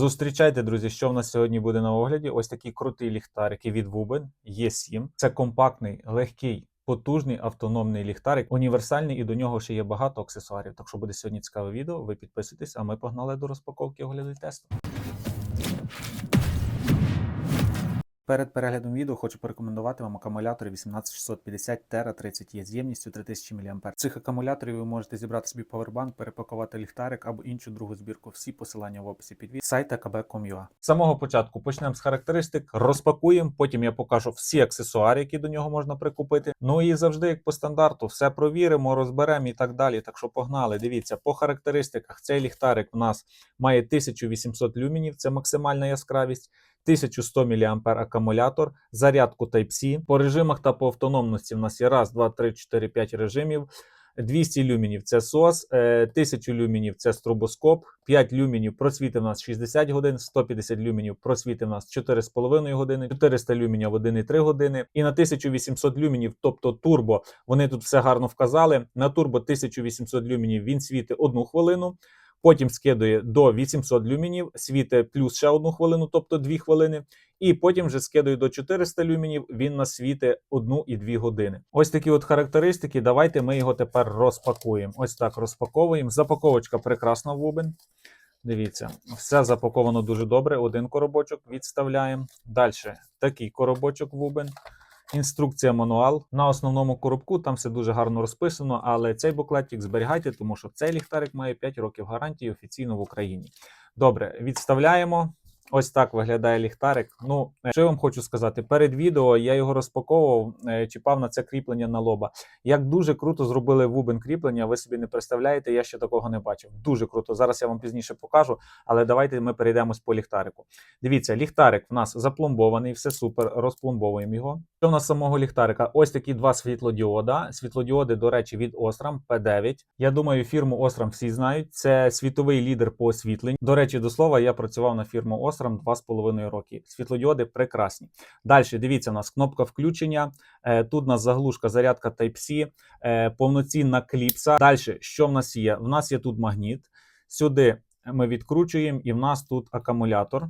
Зустрічайте, друзі, що в нас сьогодні буде на огляді. Ось такі крутий ліхтарик від Wuben E7. Це компактний, легкий, потужний автономний ліхтарик, універсальний, і до нього ще є багато аксесуарів. Так що буде сьогодні цікаве відео. Ви підписуйтесь, а ми погнали до розпаковки огляду тесту. Перед переглядом відео хочу порекомендувати вам акумулятори 18650 Tera 30 є з ємністю 3000 мАh. Цих акумуляторів ви можете зібрати собі павербанк, перепакувати ліхтарик або іншу другу збірку. Всі посилання в описі під відео. сайт akb.com.ua. З самого початку почнемо з характеристик, розпакуємо, потім я покажу всі аксесуари, які до нього можна прикупити. Ну і завжди, як по стандарту, все провіримо, розберемо і так далі. Так що погнали. Дивіться, по характеристиках цей ліхтарик у нас має 1800 люмінів, це максимальна яскравість. 1100 мА акумулятор, зарядку Type-C. По режимах та по автономності в нас є раз, два, три, 4, 5 режимів. 200 люмінів це е, 1000 люмінів це стробоскоп, 5 люмінів просвіти в нас 60 годин, 150 люмінів просвіти в нас 4,5 години, 400 люмінів 1,3 години. І на 1800 люмінів, тобто турбо, вони тут все гарно вказали. На турбо 1800 люмінів він світить 1 хвилину. Потім скидує до 800 люмінів, світить плюс ще одну хвилину, тобто 2 хвилини. І потім вже скидує до 400 люмінів, він нас світить 1 і 2 години. Ось такі от характеристики. Давайте ми його тепер розпакуємо. Ось так розпаковуємо. Запаковочка прекрасна Вубен. Дивіться, все запаковано дуже добре. Один коробочок відставляємо. Далі такий коробочок Вубен. Інструкція мануал на основному коробку, там все дуже гарно розписано, але цей буклетик зберігайте, тому що цей ліхтарик має 5 років гарантії офіційно в Україні. Добре, відставляємо. Ось так виглядає ліхтарик. Ну, е, що я вам хочу сказати, перед відео я його розпаковував, е, чіпав на це кріплення на лоба. Як дуже круто зробили вубен кріплення, ви собі не представляєте, я ще такого не бачив. Дуже круто. Зараз я вам пізніше покажу, але давайте ми перейдемось по ліхтарику. Дивіться, ліхтарик в нас запломбований, все супер, розпломбовуємо його. Що в нас самого ліхтарика? Ось такі два світлодіода. Світлодіоди, до речі, від Osram P9. Я думаю, фірму Osram всі знають. Це світовий лідер по освітленню. До речі, до слова, я працював на фірму Osram 2,5 роки. Світлодіоди прекрасні. Далі дивіться, у нас кнопка включення. Е, Тут у нас заглушка, зарядка Type-C, е, повноцінна кліпса. Далі, що в нас є? В нас є тут магніт. Сюди ми відкручуємо, і в нас тут акумулятор.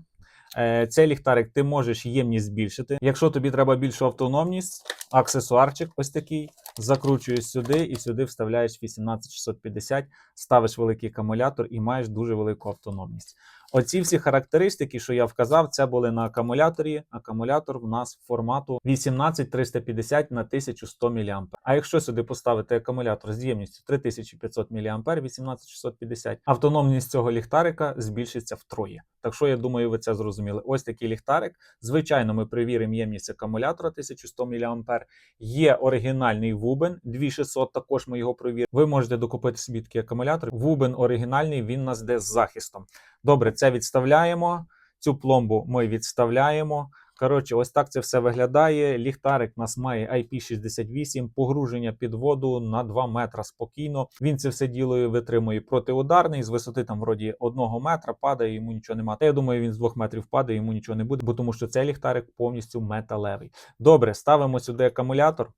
Е, Цей ліхтарик ти можеш ємність збільшити. Якщо тобі треба більшу автономність, аксесуарчик ось такий. Закручуєш сюди і сюди вставляєш 18650, ставиш великий акумулятор і маєш дуже велику автономність. Оці всі характеристики, що я вказав, це були на акумуляторі. Акумулятор в нас формату 18350 на 1100 мА. А якщо сюди поставити акумулятор з ємністю 3500 мА, 18650, автономність цього ліхтарика збільшиться втроє. Так що я думаю, ви це зрозуміли. Ось такий ліхтарик. Звичайно, ми перевіримо ємність акумулятора 1100 мА. Є оригінальний Wuben 2600, також ми його провіримо. Ви можете докупити собі такий акумулятор. Wuben оригінальний, він нас де з захистом. Добре, це відставляємо. Цю пломбу ми відставляємо. Коротше, ось так це все виглядає. Ліхтарик у нас має IP68, погруження під воду на 2 метра спокійно. Він це все діло витримує протиударний, з висоти там вроді 1 метра падає, йому нічого немає. Та я думаю, він з 2 метрів падає, йому нічого не буде, бо тому що цей ліхтарик повністю металевий. Добре, ставимо сюди акумулятор,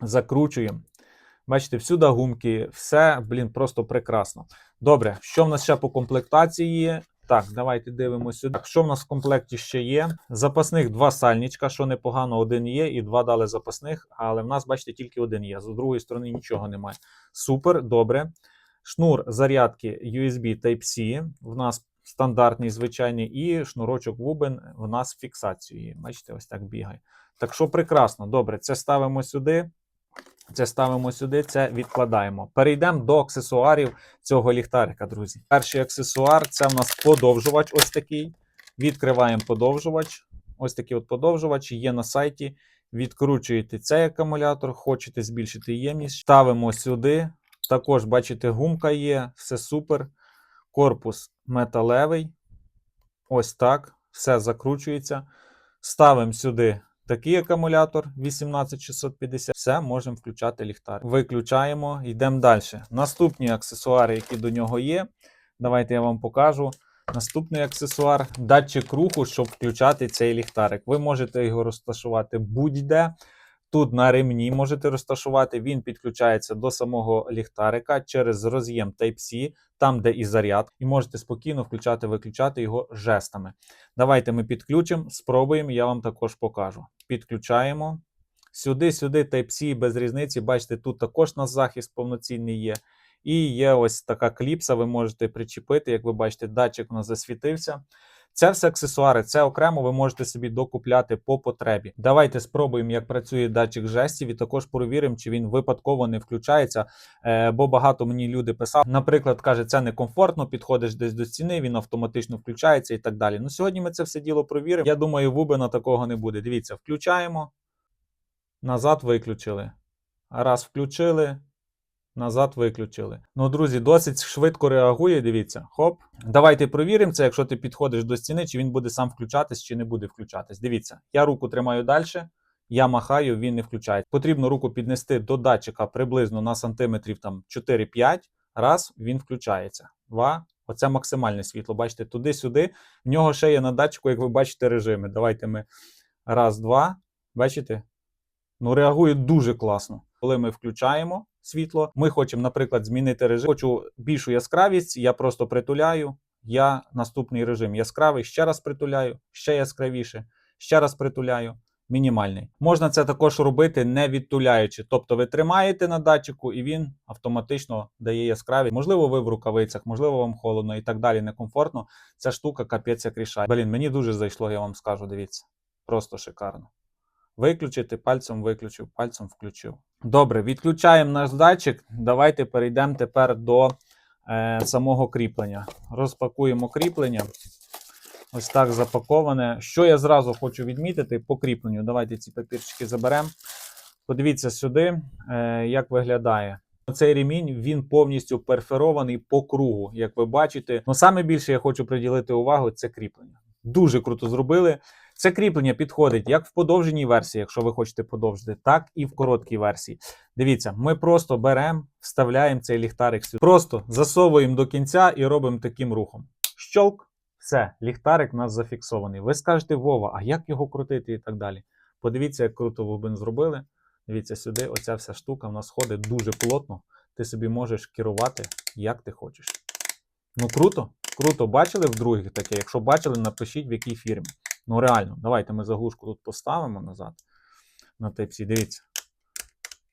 закручуємо. Бачите, всюди гумки, все, блін, просто прекрасно. Добре, що в нас ще по комплектації? Так, давайте дивимося сюди. Що в нас в комплекті ще є? Запасних два сальничка, що непогано, один є, і два дали запасних, але в нас, бачите, тільки один є. З другої сторони нічого немає. Супер, добре. Шнур зарядки USB Type-C. В нас стандартний, звичайний, і шнурочок Wuben в нас фіксацією. Бачите, ось так бігає. Так що прекрасно, добре, це ставимо сюди. Це ставимо сюди, це відкладаємо. Перейдемо до аксесуарів цього ліхтарика, друзі. Перший аксесуар це в нас подовжувач. Ось такий. Відкриваємо подовжувач. Ось такий от подовжувач є на сайті. Відкручуєте цей акумулятор, хочете збільшити ємність. Ставимо сюди. Також, бачите, гумка є, все супер. Корпус металевий. Ось так. Все закручується. Ставимо сюди такий акумулятор 18650. Все, можемо включати ліхтар. Виключаємо, йдемо далі. Наступні аксесуари, які до нього є. Давайте я вам покажу. Наступний аксесуар датчик руху, щоб включати цей ліхтарик. Ви можете його розташувати будь-де. Тут на ремні можете розташувати. Він підключається до самого ліхтарика через роз'єм Type-C, там, де і заряд, і можете спокійно включати, виключати його жестами. Давайте ми підключимо, спробуємо, я вам також покажу. Підключаємо. Сюди, сюди, Type-C без різниці. Бачите, тут також у нас захист повноцінний є. І є ось така кліпса, ви можете причепити. Як ви бачите, датчик у нас засвітився. Це все аксесуари, це окремо ви можете собі докупляти по потребі. Давайте спробуємо, як працює датчик жестів, і також перевіримо, чи він випадково не включається. Е, бо багато мені люди писали. Наприклад, каже, це некомфортно, підходиш десь до стіни, він автоматично включається і так далі. Ну сьогодні ми це все діло провіримо. Я думаю, в Убина такого не буде. Дивіться, включаємо, назад виключили. Раз включили. Назад виключили. Ну, друзі, досить швидко реагує. Дивіться, хоп. Давайте провіримо це, якщо ти підходиш до стіни, чи він буде сам включатись, чи не буде включатись. Дивіться, я руку тримаю далі, я махаю, він не включає. Потрібно руку піднести до датчика приблизно на сантиметрів там 4-5. Раз, він включається. Два. Оце максимальне світло. Бачите, туди-сюди. В нього ще є на датчику, як ви бачите, режими. Давайте ми раз, два. Бачите? Ну, реагує дуже класно. Коли ми включаємо світло, ми хочемо, наприклад, змінити режим. Хочу більшу яскравість, я просто притуляю. Я наступний режим яскравий, ще раз притуляю, ще яскравіше, ще раз притуляю. Мінімальний. Можна це також робити не відтуляючи. Тобто ви тримаєте на датчику і він автоматично дає яскравість. Можливо, ви в рукавицях, можливо, вам холодно і так далі, некомфортно. Ця штука капець як рішає. Блін, мені дуже зайшло, я вам скажу. Дивіться. Просто шикарно. Виключити, пальцем виключив, пальцем включив. Добре, відключаємо наш датчик. Давайте перейдемо тепер до е, самого кріплення. Розпакуємо кріплення. Ось так запаковане. Що я зразу хочу відмітити по кріпленню. Давайте ці папірчики заберемо. Подивіться сюди, е, як виглядає. Цей ремінь він повністю перферований по кругу, як ви бачите. Ну саме більше я хочу приділити увагу це кріплення. Дуже круто зробили. Це кріплення підходить як в подовженій версії, якщо ви хочете подовжити, так і в короткій версії. Дивіться, ми просто беремо, вставляємо цей ліхтарик сюди. Просто засовуємо до кінця і робимо таким рухом. Щолк, все, ліхтарик у нас зафіксований. Ви скажете, Вова, а як його крутити і так далі. Подивіться, як круто Вовбин зробили. Дивіться сюди, оця вся штука в нас ходить дуже плотно. Ти собі можеш керувати, як ти хочеш. Ну круто, круто. Бачили в других таке? Якщо бачили, напишіть в якій фірмі. Ну реально, давайте ми заглушку тут поставимо назад на Type-C. Дивіться.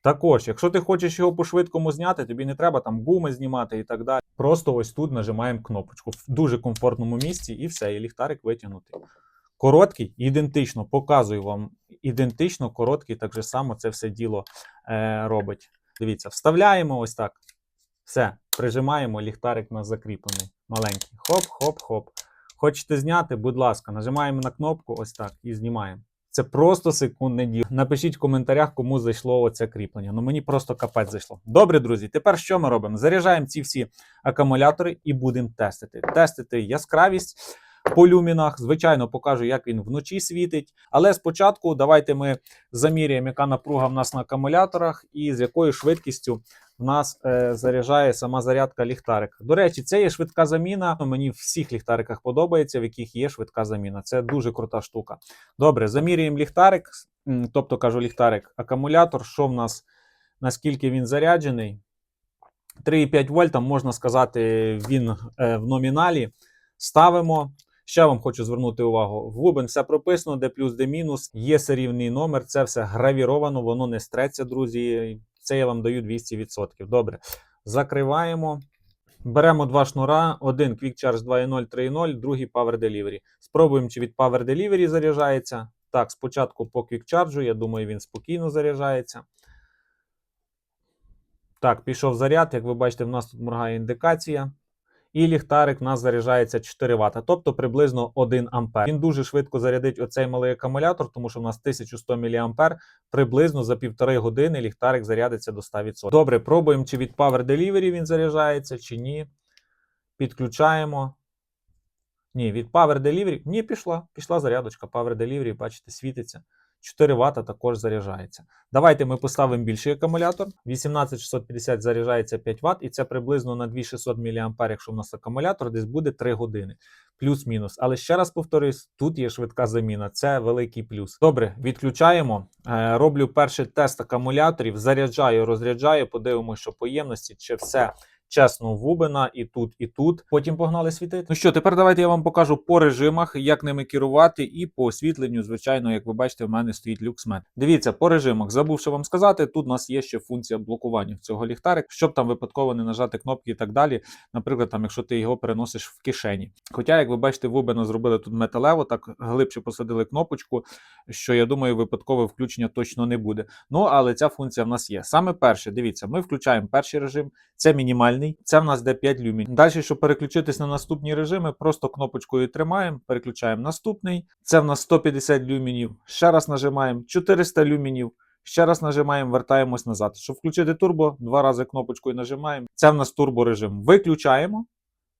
Також, якщо ти хочеш його по-швидкому зняти, тобі не треба там гуми знімати і так далі. Просто ось тут нажимаємо кнопочку в дуже комфортному місці, і все, і ліхтарик витягнутий. Короткий, ідентично, показую вам ідентично, короткий, так же само це все діло е, робить. Дивіться, вставляємо ось так. Все, прижимаємо, ліхтарик у нас закріплений. Маленький. Хоп-хоп-хоп. Хочете зняти, будь ласка, нажимаємо на кнопку ось так і знімаємо. Це просто секундне діло. Напишіть в коментарях, кому зайшло оце кріплення. Ну мені просто капець зайшло. Добре, друзі. Тепер що ми робимо? Заряджаємо ці всі акумулятори і будемо тестити. Тестити яскравість по люмінах. Звичайно, покажу, як він вночі світить. Але спочатку давайте ми заміряємо, яка напруга в нас на акумуляторах і з якою швидкістю в нас е, заряджає сама зарядка ліхтарика. До речі, це є швидка заміна. Мені в всіх ліхтариках подобається, в яких є швидка заміна. Це дуже крута штука. Добре, замірюємо ліхтарик, тобто кажу ліхтарик, акумулятор. Що в нас, наскільки він заряджений? 3,5 вольта, можна сказати, він е, в номіналі. Ставимо. Ще вам хочу звернути увагу: в Губен все прописано, де плюс, де мінус. Є серійний номер, це все гравіровано, воно не стреться, друзі. Це я вам даю 200%. Добре. Закриваємо. Беремо два шнура: один Quick Charge 2.0, 3.0, другий Power Delivery. Спробуємо, чи від Power Delivery заряджається. Так, спочатку по Quick Charge, я думаю, він спокійно заряджається. Так, пішов заряд. Як ви бачите, в нас тут моргає індикація. І ліхтарик в нас заряджається 4 Вт, тобто приблизно 1 А. Він дуже швидко зарядить оцей малий акумулятор, тому що в нас 1100 мА. Приблизно за півтори години ліхтарик зарядиться до 100%. Добре, пробуємо, чи від Power Delivery він заряджається, чи ні. Підключаємо. Ні, від Power Delivery. Ні, пішла. Пішла зарядочка. Power Delivery, бачите, світиться. 4 Вт також заряджається. Давайте ми поставимо більший акумулятор. 18650 заряджається 5 Вт, і це приблизно на 2600 мА, якщо в нас акумулятор, десь буде 3 години. Плюс-мінус. Але ще раз повторюсь, тут є швидка заміна. Це великий плюс. Добре, відключаємо. Е, Роблю перший тест акумуляторів, заряджаю, розряджаю, подивимося, що по ємності, чи все чесно вубина і тут, і тут. Потім погнали світити. Ну що, тепер давайте я вам покажу по режимах, як ними керувати, і по освітленню, звичайно, як ви бачите, в мене стоїть люксмет. Дивіться, по режимах, забувши вам сказати, тут у нас є ще функція блокування цього ліхтарика, щоб там випадково не нажати кнопки і так далі. Наприклад, там, якщо ти його переносиш в кишені. Хоча, як ви бачите, вубина зробили тут металево, так глибше посадили кнопочку, що я думаю, випадкове включення точно не буде. Ну, але ця функція в нас є. Саме перше, дивіться, ми включаємо перший режим, це мінімальний, це в нас де 5 люмін. Далі, щоб переключитись на наступні режими, просто кнопочкою тримаємо, переключаємо наступний. Це в нас 150 люмінів. Ще раз нажимаємо 400 люмінів. Ще раз нажимаємо, вертаємось назад. Щоб включити турбо, два рази кнопочкою нажимаємо. Це в нас турборежим. Виключаємо.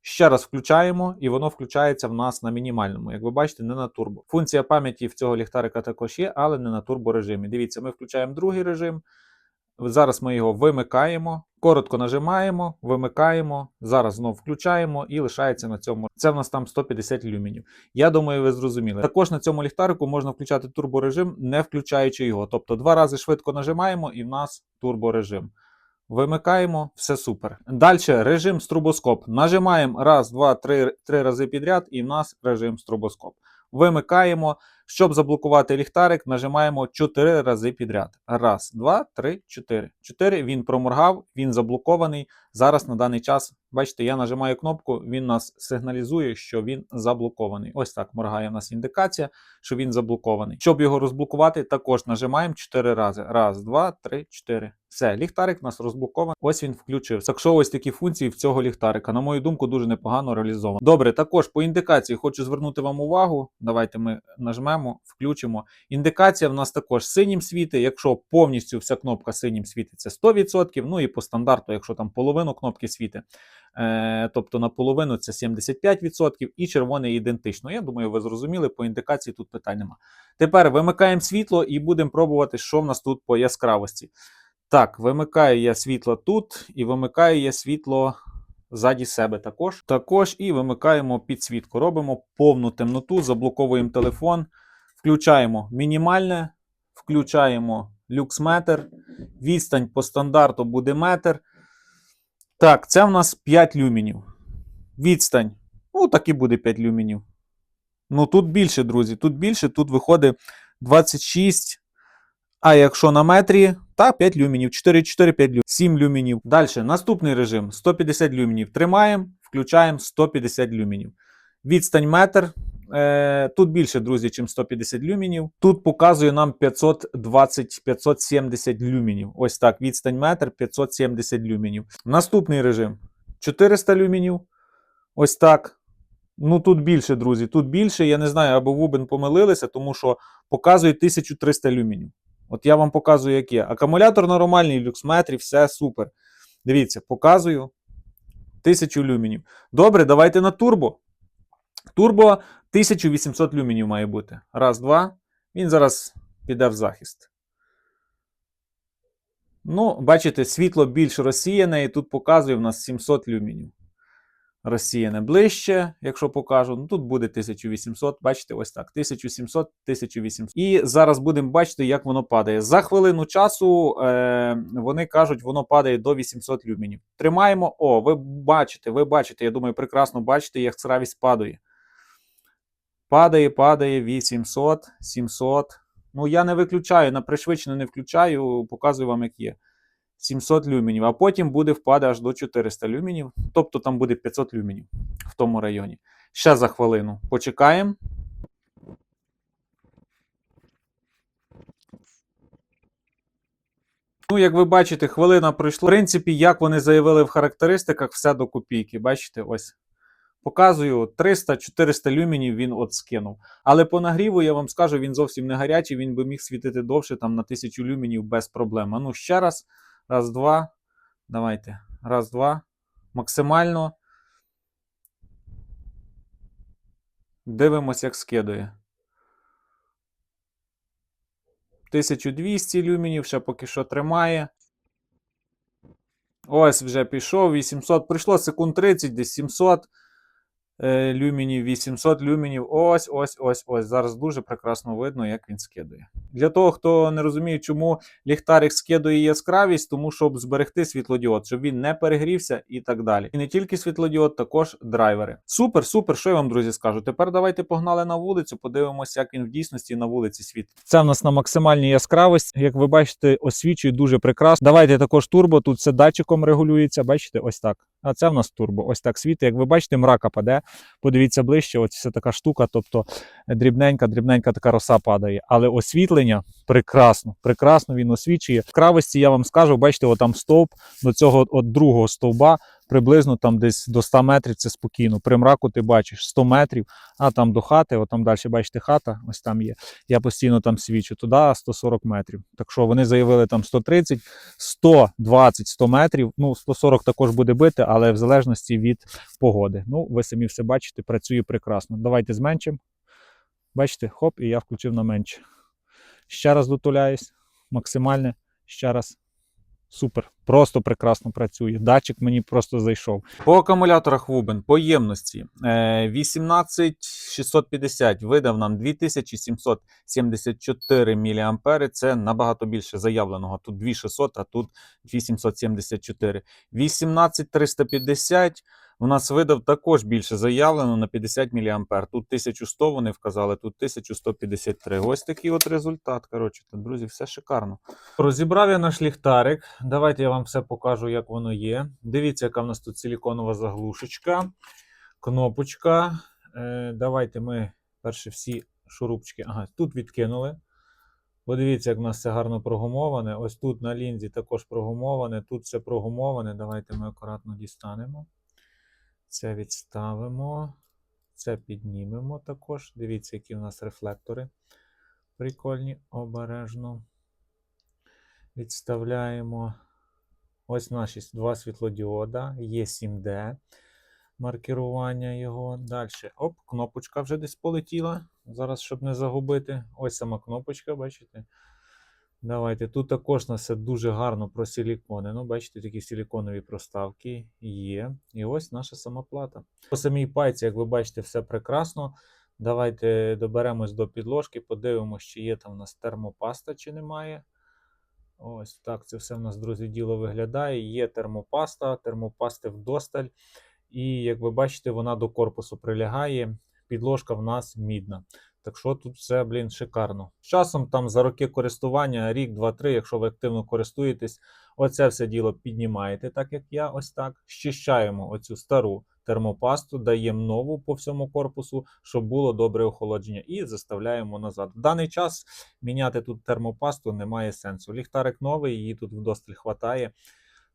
Ще раз включаємо, і воно включається в нас на мінімальному. Як ви бачите, не на турбо. Функція пам'яті в цього ліхтарика також є, але не на турборежимі. Дивіться, ми включаємо другий режим. Зараз ми його вимикаємо, коротко нажимаємо, вимикаємо. Зараз знову включаємо і лишається на цьому. Це в нас там 150 люмінів. Я думаю, ви зрозуміли. Також на цьому ліхтарику можна включати турборежим, не включаючи його. Тобто два рази швидко нажимаємо, і в нас турборежим. Вимикаємо, все супер. Далі режим стробоскоп. Нажимаємо раз, два, три, три рази підряд, і в нас режим стробоскоп. Вимикаємо. Щоб заблокувати ліхтарик, нажимаємо 4 рази підряд. Раз, два, три, чотири. Чотири. Він проморгав, він заблокований. Зараз на даний час, бачите, я нажимаю кнопку, він нас сигналізує, що він заблокований. Ось так моргає в нас індикація, що він заблокований. Щоб його розблокувати, також нажимаємо 4 рази. Раз, два, три, чотири. Все, ліхтарик у нас розблокований. Ось він включився. Так що ось такі функції в цього ліхтарика, на мою думку, дуже непогано реалізовано. Добре, також по індикації хочу звернути вам увагу. Давайте ми нажмемо, включимо. Індикація в нас також синім світить. Якщо повністю вся кнопка синім світить, це 100%. Ну і по стандарту, якщо там половину кнопки світить, тобто на половину це 75%, і червоне ідентично. Я думаю, ви зрозуміли, по індикації тут питань нема. Тепер вимикаємо світло і будемо пробувати, що в нас тут по яскравості. Так, вимикаю я світло тут і вимикаю я світло ззаді себе також. Також і вимикаємо підсвітку. Робимо повну темноту, заблоковуємо телефон, включаємо мінімальне, включаємо люксметр. Відстань по стандарту буде метр. Так, це в нас 5 люмінів. Відстань. Ну, так і буде 5 люмінів. Ну, тут більше, друзі. Тут більше, тут виходить 26. А якщо на метрі, та 5 люмінів, 4, 4, 5 люмінів, 7 люмінів. Далі, наступний режим 150 люмінів. Тримаємо, включаємо 150 люмінів. Відстань метр. Е, тут більше, друзі, ніж 150 люмінів. Тут показує нам 520-570 люмінів. Ось так, відстань метр, 570 люмінів. Наступний режим 400 люмінів. Ось так. Ну тут більше, друзі. Тут більше. Я не знаю, або Вубен помилилися, тому що показує 1300 люмінів. От я вам показую, як є. Акумулятор нормальний, люксметрі, все супер. Дивіться, показую 1000 люмінів. Добре, давайте на турбо. Турбо 1800 люмінів має бути. Раз, два. Він зараз піде в захист. Ну, бачите, світло більш розсіяне, і тут показує в нас 700 люмінів. Розсіяне ближче, якщо покажу. Ну тут буде 1800. Бачите, ось так. 1700, 1800. І зараз будемо бачити, як воно падає. За хвилину часу е, вони кажуть, воно падає до 800 люмінів. Тримаємо. О, ви бачите, ви бачите, я думаю, прекрасно бачите, як яскравість падає. Падає, падає 800, 700. Ну, я не виключаю, на пришвидшено не включаю, показую вам, як є. 700 люмінів, а потім буде впаде аж до 400 люмінів, тобто там буде 500 люмінів в тому районі. Ще за хвилину почекаємо. Ну, як ви бачите, хвилина пройшла. В принципі, як вони заявили в характеристиках, все до копійки. Бачите, ось. Показую 300-400 люмінів він от скинув. Але по нагріву я вам скажу, він зовсім не гарячий, він би міг світити довше там на 1000 люмінів без проблем. А ну ще раз. Раз, два. Давайте. Раз, два. Максимально. Дивимось, як скидує. 1200 люмінів, ще поки що тримає. Ось вже пішов, 800. Прийшло секунд 30, десь 700 е, люмінів, 800 люмінів. Ось, ось, ось, ось. Зараз дуже прекрасно видно, як він скидує. Для того, хто не розуміє, чому ліхтарик скидує яскравість, тому щоб зберегти світлодіод, щоб він не перегрівся і так далі. І не тільки світлодіод, також драйвери. Супер, супер. Що я вам, друзі, скажу? Тепер давайте погнали на вулицю, подивимося, як він в дійсності на вулиці світить. Це в нас на максимальній яскравості. Як ви бачите, освічує дуже прекрасно. Давайте також турбо. Тут все датчиком регулюється. Бачите, ось так. А це в нас турбо. Ось так світить. Як ви бачите, мрака паде. Подивіться ближче, ось це така штука, тобто дрібненька, дрібненька така роса падає. Але освітлення прекрасно, прекрасно він освічує. Кравості я вам скажу, бачите, отам стовп до цього от другого стовба. Приблизно там десь до 100 метрів це спокійно. При мраку ти бачиш 100 метрів, а там до хати, от там далі бачите хата, ось там є. Я постійно там свічу, туди 140 метрів. Так що вони заявили там 130, 120, 100 метрів. Ну, 140 також буде бити, але в залежності від погоди. Ну, ви самі все бачите, працює прекрасно. Давайте зменшимо. Бачите, хоп, і я включив на менше. Ще раз дотуляюсь, максимальне, ще раз. Супер, просто прекрасно працює. Датчик мені просто зайшов. По акумуляторах Вубен по ємності е, 18650 видав нам 2774 мА. Це набагато більше заявленого. Тут 2600, а тут 2774. 18350 у нас видав також більше заявлено на 50 мА. Тут 1100 вони вказали, тут 1153. Ось такий от результат. Коротше, то, друзі, все шикарно. Розібрав я наш ліхтарик. Давайте я вам все покажу, як воно є. Дивіться, яка в нас тут силіконова заглушечка, кнопочка. Е, давайте ми перше всі шурупчики. Ага, тут відкинули. Подивіться, як в нас це гарно прогумоване. Ось тут на лінзі також прогумоване, тут все прогумоване. Давайте ми акуратно дістанемо. Це відставимо. Це піднімемо також. Дивіться, які в нас рефлектори. Прикольні, обережно. Відставляємо. Ось наші два світлодіода. Є 7D. Маркерування його. Далі. Оп, кнопочка вже десь полетіла. Зараз, щоб не загубити. Ось сама кнопочка, бачите? Давайте. Тут також на все дуже гарно про силікони. Ну, бачите, такі силіконові проставки є. І ось наша сама плата. По самій пайці, як ви бачите, все прекрасно. Давайте доберемось до підложки, подивимося, чи є там у нас термопаста, чи немає. Ось так це все в нас, друзі, діло виглядає. Є термопаста, термопасти вдосталь. І як ви бачите, вона до корпусу прилягає. Підложка в нас мідна. Так що тут все, блін, шикарно. З часом там за роки користування, рік, два, три, якщо ви активно користуєтесь, оце все діло піднімаєте, так як я, ось так. Щищаємо оцю стару термопасту, даємо нову по всьому корпусу, щоб було добре охолодження, і заставляємо назад. В даний час міняти тут термопасту немає сенсу. Ліхтарик новий, її тут вдосталь хватає.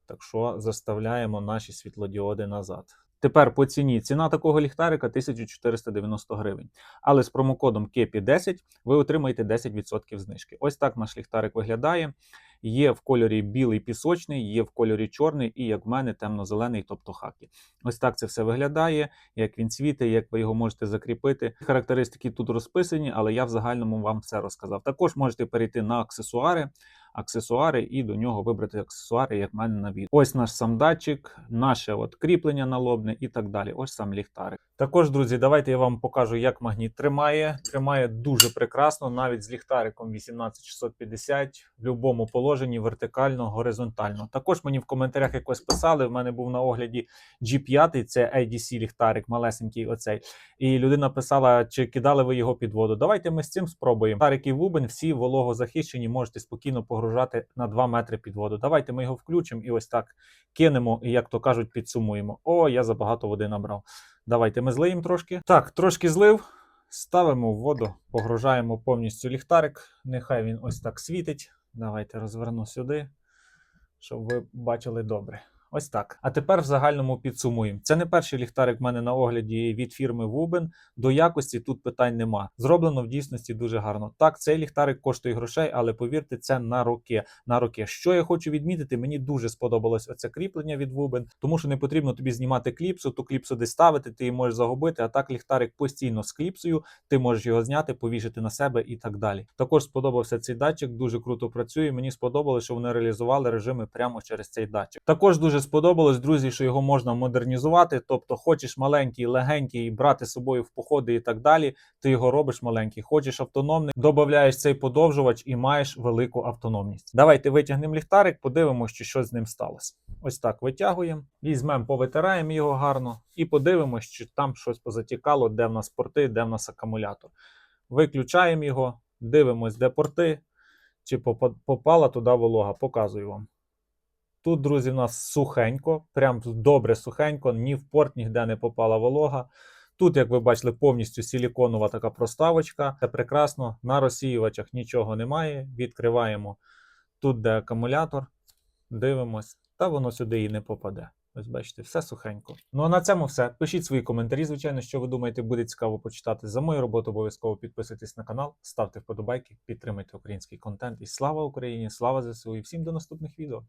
Так що заставляємо наші світлодіоди назад. Тепер по ціні. Ціна такого ліхтарика 1490 гривень. Але з промокодом KEPI10 ви отримаєте 10% знижки. Ось так наш ліхтарик виглядає. Є в кольорі білий пісочний, є в кольорі чорний і, як в мене, темно-зелений, тобто хакі. Ось так це все виглядає, як він світить, як ви його можете закріпити. Характеристики тут розписані, але я в загальному вам все розказав. Також можете перейти на аксесуари. Аксесуари і до нього вибрати аксесуари, як мене на відео. Ось наш сам датчик, наше от кріплення налобне і так далі. Ось сам ліхтарик. Також, друзі, давайте я вам покажу, як магніт тримає. Тримає дуже прекрасно, навіть з ліхтариком 18650 в будь-якому положенні, вертикально, горизонтально. Також мені в коментарях якось писали. В мене був на огляді G5, це IDC ліхтарик, малесенький оцей. І людина писала, чи кидали ви його під воду. Давайте ми з цим спробуємо. Ліхтарики Вубен всі вологозахищені, можете спокійно погружати на 2 метри під воду. Давайте ми його включимо і ось так кинемо, і як то кажуть, підсумуємо. О, я забагато води набрав. Давайте ми злиємо трошки. Так, трошки злив. Ставимо в воду, погружаємо повністю ліхтарик. Нехай він ось так світить. Давайте розверну сюди, щоб ви бачили добре. Ось так. А тепер в загальному підсумуємо. Це не перший ліхтарик в мене на огляді від фірми Вубен. До якості тут питань нема. Зроблено в дійсності дуже гарно. Так, цей ліхтарик коштує грошей, але повірте, це на роки. На роки. Що я хочу відмітити, мені дуже сподобалось оце кріплення від Вубен, тому що не потрібно тобі знімати кліпсу, ту кліпсу десь ставити, ти її можеш загубити. А так ліхтарик постійно з кліпсою, ти можеш його зняти, повішати на себе і так далі. Також сподобався цей датчик, дуже круто працює. Мені сподобалось, що вони реалізували режими прямо через цей датчик. Також дуже сподобалось, друзі, що його можна модернізувати. Тобто, хочеш маленький, легенький, брати з собою в походи і так далі. Ти його робиш маленький. Хочеш автономний, додаєш цей подовжувач і маєш велику автономність. Давайте витягнемо ліхтарик, подивимося, що з ним сталося. Ось так витягуємо, візьмемо, повитираємо його гарно і подивимось, чи там щось позатікало, де в нас порти, де в нас акумулятор. Виключаємо його, дивимось, де порти, чи попала туди волога. Показую вам. Тут, друзі, в нас сухенько, прям добре сухенько, ні в порт ніде не попала волога. Тут, як ви бачили, повністю силіконова така проставочка. Це прекрасно. На розсіювачах нічого немає. Відкриваємо тут, де акумулятор, дивимось, та воно сюди і не попаде. Ось бачите, все сухенько. Ну а на цьому все. Пишіть свої коментарі, звичайно, що ви думаєте, буде цікаво почитати. За мою роботу обов'язково підписуйтесь на канал, ставте вподобайки, підтримуйте український контент. І слава Україні! Слава ЗСУ! І всім до наступних відео!